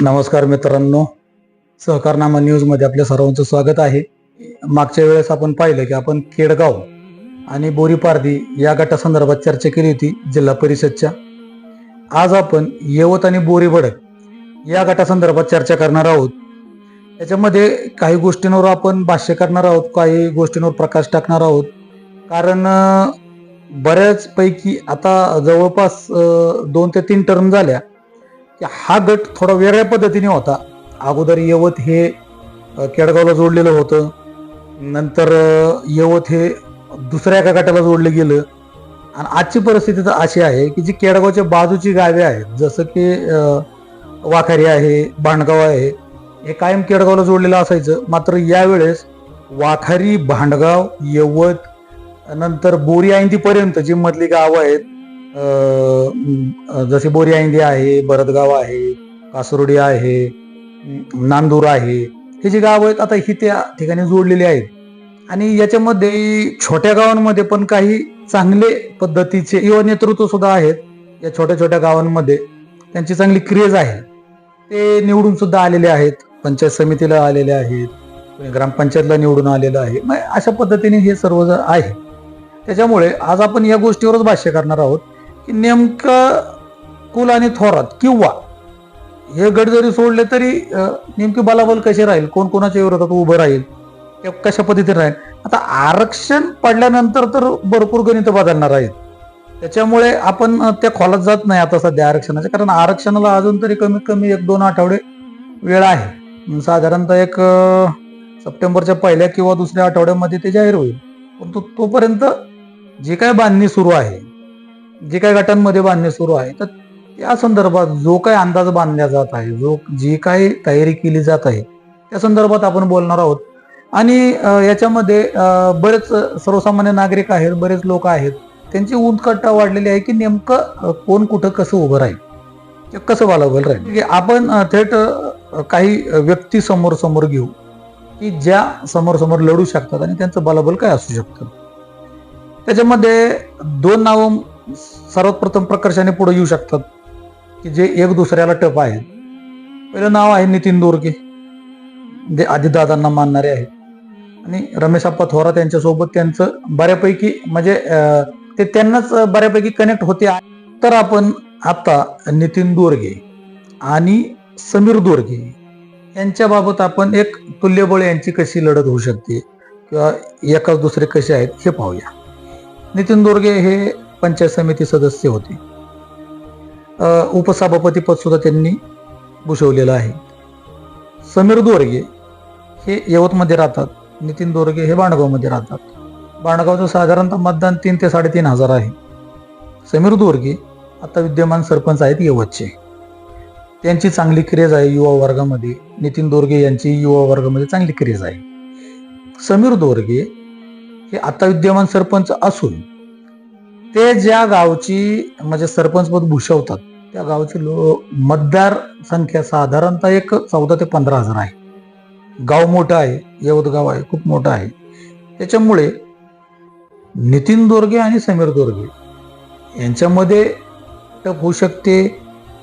नमस्कार मित्रांनो. सहकारनामा न्यूजमध्ये आपल्या सर्वांचं स्वागत आहे. मागच्या वेळेस आपण पाहिलं की आपण केडगाव आणि बोरीपारधी या गटासंदर्भात चर्चा केली होती जिल्हा परिषदच्या. आज आपण येवत आणि बोरीबडक या गटासंदर्भात चर्चा करणार आहोत. याच्यामध्ये काही गोष्टींवर आपण भाष्य करणार आहोत काही गोष्टींवर प्रकाश टाकणार आहोत. कारण बऱ्याचपैकी आता जवळपास दोन ते तीन टर्म झाल्या. की हा गट थोडा वेगळ्या पद्धतीने होता. अगोदर यवत हे केडगावला जोडलेलं होतं. नंतर यवत हे दुसऱ्या एका गटाला जोडलं गेलं. आणि आजची परिस्थिती तर अशी आहे की जी केडगावच्या बाजूची गावे आहेत जसं की वाखारी आहे भांडगाव आहे हे कायम केडगावला जोडलेलं असायचं. मात्र यावेळेस वाखारी भांडगाव यवत नंतर बोरी आयंतीपर्यंत जी मधली गावं आहेत जसे बोरी आयंदी आहे भरतगाव आहे कासरोडी आहे नांदूर आहे हे जी गाव आहेत आता ही त्या ठिकाणी जोडलेली आहेत. आणि याच्यामध्ये छोट्या गावांमध्ये पण काही चांगले पद्धतीचे युवा नेतृत्व सुद्धा आहेत. या छोट्या छोट्या गावांमध्ये त्यांची चांगली क्रेज आहे. ते निवडून सुद्धा आलेले आहेत. पंचायत समितीला आलेले आहेत. ग्रामपंचायतला निवडून आलेलं आहे. मग अशा पद्धतीने हे सर्व आहे त्याच्यामुळे आज आपण या गोष्टीवरच भाष्य करणार आहोत. की नेमकं कुल आणि थोरात किंवा हे गट जरी सोडले तरी नेमकी बलाबल कसे राहील? कोण कोणाच्या विरोधात उभं राहील? किंवा कशा पद्धतीने राहील? आता आरक्षण पडल्यानंतर तर भरपूर गणित बदलणार आहेत. त्याच्यामुळे आपण त्या खोलात जात नाही आता सध्या आरक्षणाच्या कारण आरक्षणाला अजून तरी कमीत कमी एक दोन आठवडे वेळ आहे. साधारणतः एक सप्टेंबरच्या पहिल्या किंवा दुसऱ्या आठवड्यामध्ये ते जाहीर होईल. परंतु तोपर्यंत जी काय बांधणी सुरू आहे जे काही गटांमध्ये बांधणे सुरू आहे तर या संदर्भात जो काही अंदाज बांधला जात आहे जो जी काही तयारी केली जात आहे त्या संदर्भात आपण बोलणार आहोत. आणि याच्यामध्ये बरेच सर्वसामान्य नागरिक आहेत बरेच लोक आहेत त्यांची उत्कंठा वाढलेली आहे की नेमकं कोण कुठं कसं उभं राहील? किंवा कसं बालाबल राहील? की आपण थेट काही व्यक्ती समोर समोर घेऊ की ज्या समोर समोर लढू शकतात आणि त्यांचं बलाबल काय असू शकतं? त्याच्यामध्ये दोन नावं सर्वात प्रथम प्रकर्षाने पुढे येऊ शकतात. की जे एक दुसऱ्याला टप आहेत पहिलं नाव आहे नितीन दोरके जे आदिदादांना मानणारे आहेत. आणि रमेश आप्पा थोरात यांच्यासोबत त्यांचं बऱ्यापैकी म्हणजे ते त्यांनाच बऱ्यापैकी कनेक्ट होते. तर आपण आता नितीन दोरगे आणि समीर दोरगे यांच्याबाबत आपण एक तुल्यबळ यांची कशी लढत होऊ शकते? किंवा एकाच दुसरे कसे आहेत हे पाहूया. नितीन दोरगे हे पंचायत समिती सदस्य होते. उपसभापती पद सुद्धा त्यांनी भूषवलेलं आहे. समीर दोरगे हे यवतमध्ये राहतात. नितीन दोरगे हे बाणगावमध्ये राहतात. बाणगावचं साधारणतः मतदान तीन ते साडेतीन हजार आहे. समीर दोरगे आता विद्यमान सरपंच आहेत यवतचे. त्यांची चांगली क्रेज आहे युवा वर्गामध्ये. नितीन दोरगे यांची युवा वर्गामध्ये चांगली क्रेज आहे. समीर दोरगे हे आता विद्यमान सरपंच असून ते ज्या गावची म्हणजे सरपंच पद भूषवतात त्या गावची लो मतदार संख्या साधारणतः एक चौदा ते पंधरा हजार आहे. गाव मोठं आहे यवत गाव आहे खूप मोठं आहे. त्याच्यामुळे नितीन दोर्गे आणि समीर दोर्गे यांच्यामध्ये टप होऊ शकते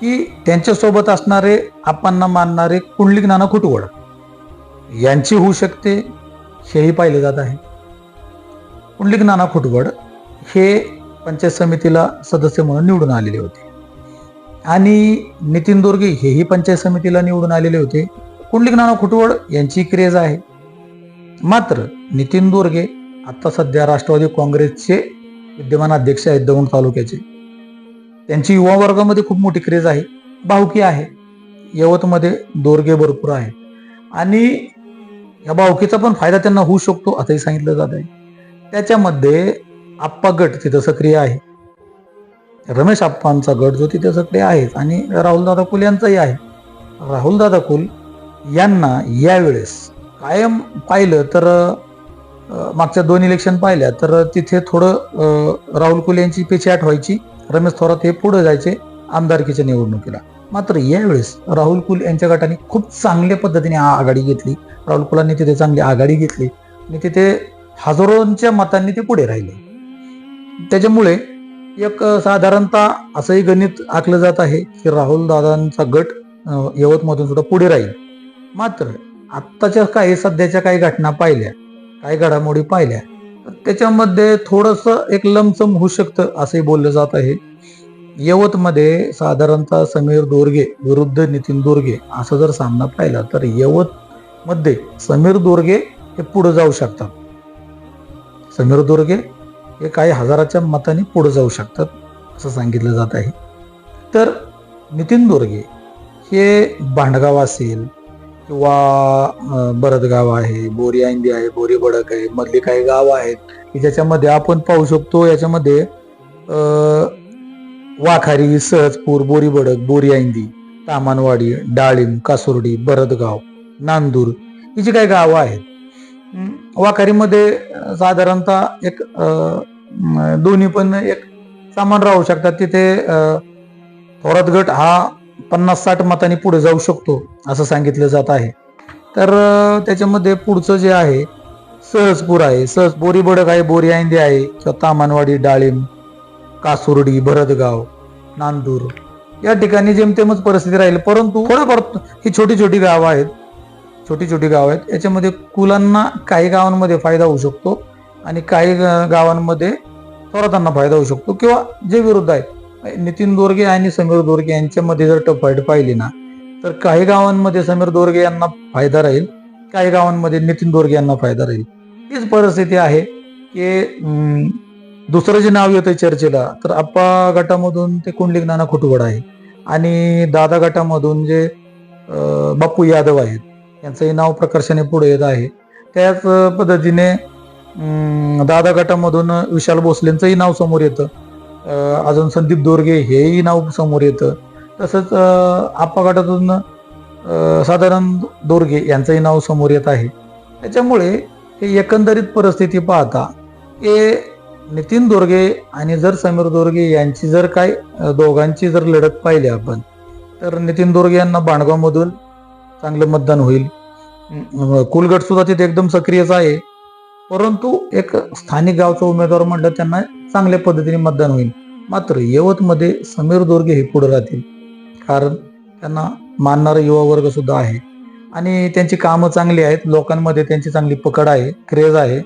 की त्यांच्यासोबत असणारे आपांना मानणारे कुंडलिक नाना खुटवड यांची होऊ शकते हेही पाहिले जात आहे. कुंडलिक नाना खुटवड हे पंचायत समितीला सदस्य म्हणून निवडून आलेले होते. आणि नितीन दुर्गे हेही पंचायत समितीला निवडून आलेले होते. कुंडलिक नाना खुटवड यांची क्रेज आहे. मात्र नितीन दुर्गे आता सध्या राष्ट्रवादी काँग्रेसचे विद्यमान अध्यक्ष आहेत दौंड तालुक्याचे. त्यांची युवा वर्गामध्ये खूप मोठी क्रेज आहे. भावकी आहे. यवतमध्ये दोरगे भरपूर आहे. आणि या भावकीचा पण फायदा त्यांना होऊ शकतो असंही सांगितलं जात आहे. त्याच्यामध्ये आप्पा गट तिथं सक्रिय आहे. रमेश आप्पांचा गट जो तिथे सक्रिय आहे आणि राहुलदादा कुल यांचाही आहे. राहुलदादा कुल यांना यावेळेस कायम पाहिलं तर मागच्या दोन इलेक्शन पाहिल्या तर तिथे थोडं राहुल कुल यांची पेची आठवायची रमेश थोरात हे पुढे जायचे आमदारकीच्या निवडणुकीला. मात्र यावेळेस राहुल कुल यांच्या गटाने खूप चांगल्या पद्धतीने आ- आघाडी घेतली. राहुल कुलांनी तिथे चांगली आघाडी घेतली. आणि तिथे हजारोंच्या मतांनी ते पुढे राहिले. त्याच्यामुळे एक साधारणतः असंही गणित आखलं जात आहे की राहुल दादांचा गट यवतमधून सुद्धा पुढे राहील. मात्र आत्ताच्या काही सध्याच्या काही घटना पाहिल्या काही घडामोडी पाहिल्या त्याच्यामध्ये थोडस एक लमसम होऊ शकतं असंही बोललं जात आहे. यवतमध्ये साधारणतः समीर दोरगे विरुद्ध नितीन दोरगे असा जर सामना पाहिला तर यवत मध्ये समीर दोरगे हे पुढे जाऊ शकतात. समीर दुर्गे हे काही हजाराच्या मताने पुढे जाऊ शकतात असं सांगितलं जात आहे. तर नितीन दुर्गे हे भांडगाव असेल किंवा बरदगाव आहे बोरी आंदी आहे बोरी बडक आहे मधली काही गावं आहेत की ज्याच्यामध्ये आपण पाहू शकतो याच्यामध्ये वाखारी सहजपूर बोरी बडक बोरी आंदी तामानवाडी डाळिंब कासुर्डी बरदगाव नांदूर ही जी काही गावं आहेत वाखारीमध्ये साधारणतः एक दोन्ही पण एक समान राहू शकतात. तिथे थोरात गट हा पन्नास साठ मतांनी पुढे जाऊ शकतो असं सांगितलं जात आहे. तर त्याच्यामध्ये पुढचं जे आहे सहजपूर आहे. सहज बोरी बडक आहे बोरी आंदी आहे किंवा तामानवाडी डाळिंब कासुर्डी भरतगाव नांदूर. या ठिकाणी जेमतेमच परिस्थिती राहील. परंतु थोडंफार ही छोटी छोटी गावं आहेत. छोटी छोटी गावं आहेत. याच्यामध्ये कुलांना काही गावांमध्ये फायदा होऊ शकतो आणि काही गा- गावांमध्ये थोरातांना फायदा होऊ शकतो किंवा जे विरुद्ध आहेत. नितीन दोरगे आणि समीर दोरगे यांच्यामध्ये जर टफ फाईट पाहिली ना तर काही गावांमध्ये समीर दोरगे यांना फायदा राहील काही गावांमध्ये नितीन दोरगे यांना फायदा राहील. हीच परिस्थिती आहे की दुसरं जे नाव येतं चर्चेला तर आप्पा गटामधून ते कुंडलिक नाना खुटवड आहे. आणि दादा गटामधून जे बाप्पू बापू यादव आहेत यांचंही नाव प्रकर्षाने पुढे येत आहे. त्याच पद्धतीने दादा गटामधून विशाल भोसलेंचंही नाव समोर येतं. अजून संदीप दोरगे हेही नाव समोर येतं. तसंच आप्पा गटातून साधारण दोरगे यांचंही नाव समोर येत आहे. त्याच्यामुळे हे एकंदरीत परिस्थिती पाहता हे नितीन दोरगे आणि जर समीर दोरगे यांची जर काय दोघांची जर लढत पाहिली आपण तर नितीन दोरगे यांना बाणगावमधून चांगलं मतदान होईल. कुलगट सुद्धा तिथे एकदम सक्रियच आहे. परंतु एक स्थानिक गावचा उमेदवार म्हटलं त्यांना चांगल्या पद्धतीने मतदान होईल. मात्र यवतमध्ये समीर दोर्गे हे पुढे राहतील. कारण त्यांना मानणारा युवा वर्ग सुद्धा आहे. आणि त्यांची कामं चांगली आहेत. लोकांमध्ये त्यांची चांगली पकड आहे क्रेज आहे.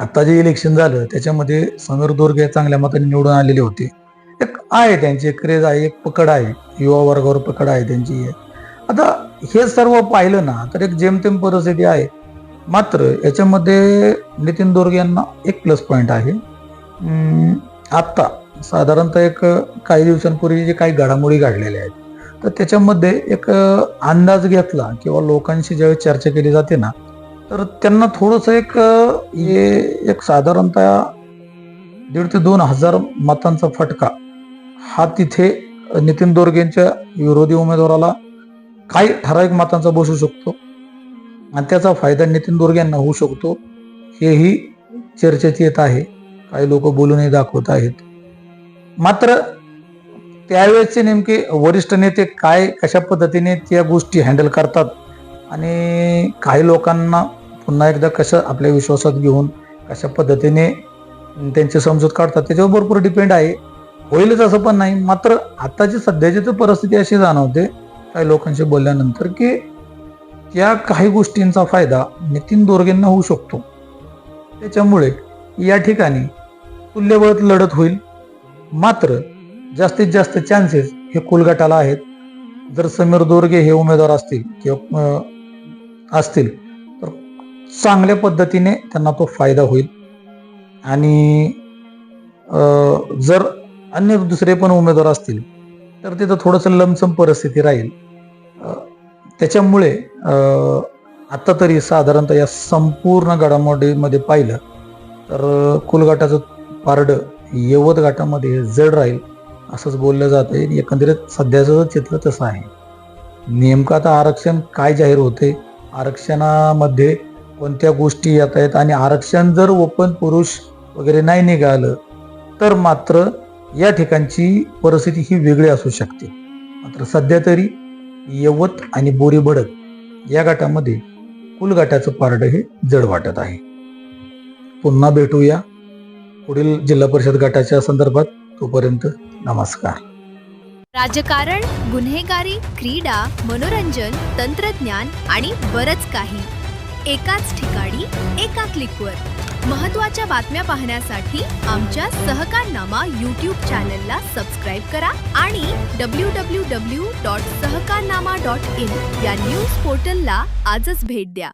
आता जे इलेक्शन झालं त्याच्यामध्ये समीर दोर्गे चांगल्या मताने निवडून आलेले होते. एक आहे त्यांची एक क्रेज आहे एक पकड आहे युवा वर्गावर पकड आहे त्यांची आता हे सर्व पाहिलं ना तर एक जेमतेम परिस्थिती आहे. मात्र याच्यामध्ये नितीन दोर्गे यांना एक प्लस पॉईंट आहे. आत्ता साधारणतः एक काही दिवसांपूर्वी जे काही घडामोडी घडलेल्या आहेत तर त्याच्यामध्ये एक अंदाज घेतला किंवा लोकांशी ज्यावेळी चर्चा केली जाते ना तर त्यांना थोडंसं एक हे एक साधारणतः दीड ते दोन हजार मतांचा फटका हा तिथे नितीन दोरगेंच्या विरोधी उमेदवाराला काही ठराविक मतांचा बसू शकतो. आणि त्याचा फायदा नितीन दोरगे यांना होऊ शकतो. हेही चर्चेत येत आहे. काही लोक बोलूनही दाखवत आहेत. मात्र त्यावेळेसचे नेमके वरिष्ठ नेते काय कशा पद्धतीने त्या गोष्टी हँडल करतात आणि काही लोकांना पुन्हा एकदा कसं आपल्या विश्वासात घेऊन कशा पद्धतीने त्यांची समजूत काढतात त्याच्यावर भरपूर डिपेंड आहे. होईलच असं पण नाही. मात्र आताची सध्याची तर परिस्थिती अशी जाणवते काही लोकांशी बोलल्यानंतर की या काही गोष्टींचा फायदा नितीन दोरगेंना होऊ शकतो. त्याच्यामुळे या ठिकाणी तुल्यबळत लढत होईल. मात्र जास्तीत जास्त चान्सेस हे कुलगटाला आहेत. जर समीर दोरगे हे उमेदवार असतील किंवा असतील तर चांगल्या पद्धतीने त्यांना तो फायदा होईल. आणि जर अन्य दुसरे पण उमेदवार असतील तर तिथं थोडंसं लमसम परिस्थिती राहील. त्याच्यामुळे आत्ता तरी साधारणतः या संपूर्ण घडामोडीमध्ये पाहिलं तर कुलघाटाचं पारडं यवत घाटामध्ये जड राहील असंच बोललं जात आहे एकंदरीत सध्याचं चित्र तसं आहे. नेमकं आता आरक्षण काय जाहीर होते आरक्षणामध्ये कोणत्या गोष्टी येत आहेत आणि आरक्षण जर ओपन पुरुष वगैरे नाही निघालं तर मात्र या ठिकाणची परिस्थिती ही वेगळी असू शकते. मात्र सध्या तरी यवत आणि बोरी बडक या गटामध्ये कुल गटाचं पारडं हे जड वाटत आहे. पुन्हा भेटूया पुढील जिल्हा परिषद गटाच्या संदर्भात. तोपर्यंत नमस्कार. राजकारण गुन्हेगारी क्रीडा मनोरंजन तंत्रज्ञान आणि बरच काही. एकाच ठिकाणी एका क्लिकवर महत्त्वाच्या बातम्या पाहण्यासाठी आमच्या सहकारनामा यूट्यूब चॅनलला सबस्क्राईब करा आणि W W W dot Sahakarnama dot in या न्यूज पोर्टलला आजच भेट द्या.